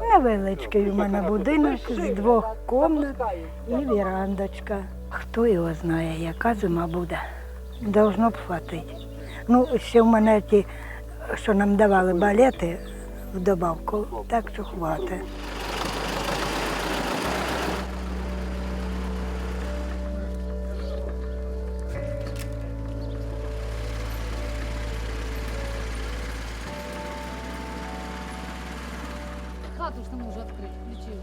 Невеличкий у мене будинок з двох кімнат і вірандочка. Хто його знає, яка зима буде. Должно б хватити. Ну, ще в мене ті, що нам давали балети в добавку, так що хватить. Хату ж не можу відкрити, включили.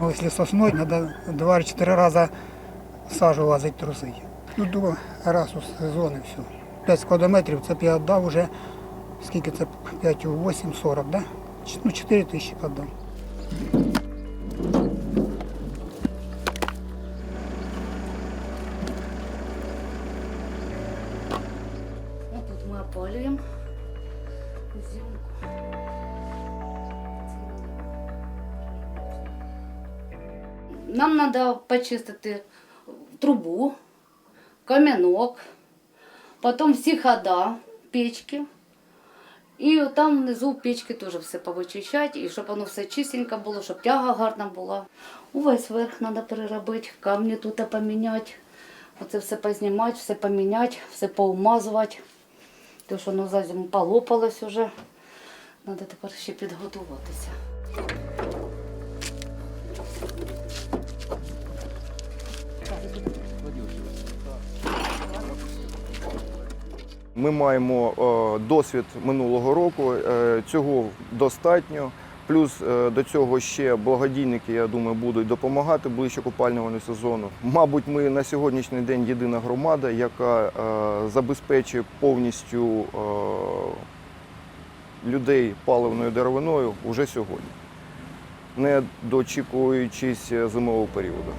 Ну, Если сосной, надо 2-4 раза сажу лазить труси. Ну, два раз у сезон і все. 5 складометрів, це я віддав уже, скільки це 5 у 8, 40, да? Ну, 4 тисячі віддав. Мы опалюємо зимку. Нам треба почистити трубу, кам'янок, потім всі хода печки. І там внизу печки теж все повичищати, і щоб воно все чистенько було, щоб тяга гарна була. Увесь верх треба переробити, камні тут поміняти. Оце все познімати, все поміняти, все поумазувати. Тому що воно за зиму полопалось вже. Треба тепер ще підготуватися. Ми маємо е, досвід минулого року, е, цього достатньо. Плюс е, до цього ще благодійники, я думаю, будуть допомагати ближче купального сезону. Мабуть, ми на сьогоднішній день єдина громада, яка е, забезпечує повністю е, людей паливною деревиною уже сьогодні, не дочікуючись зимового періоду.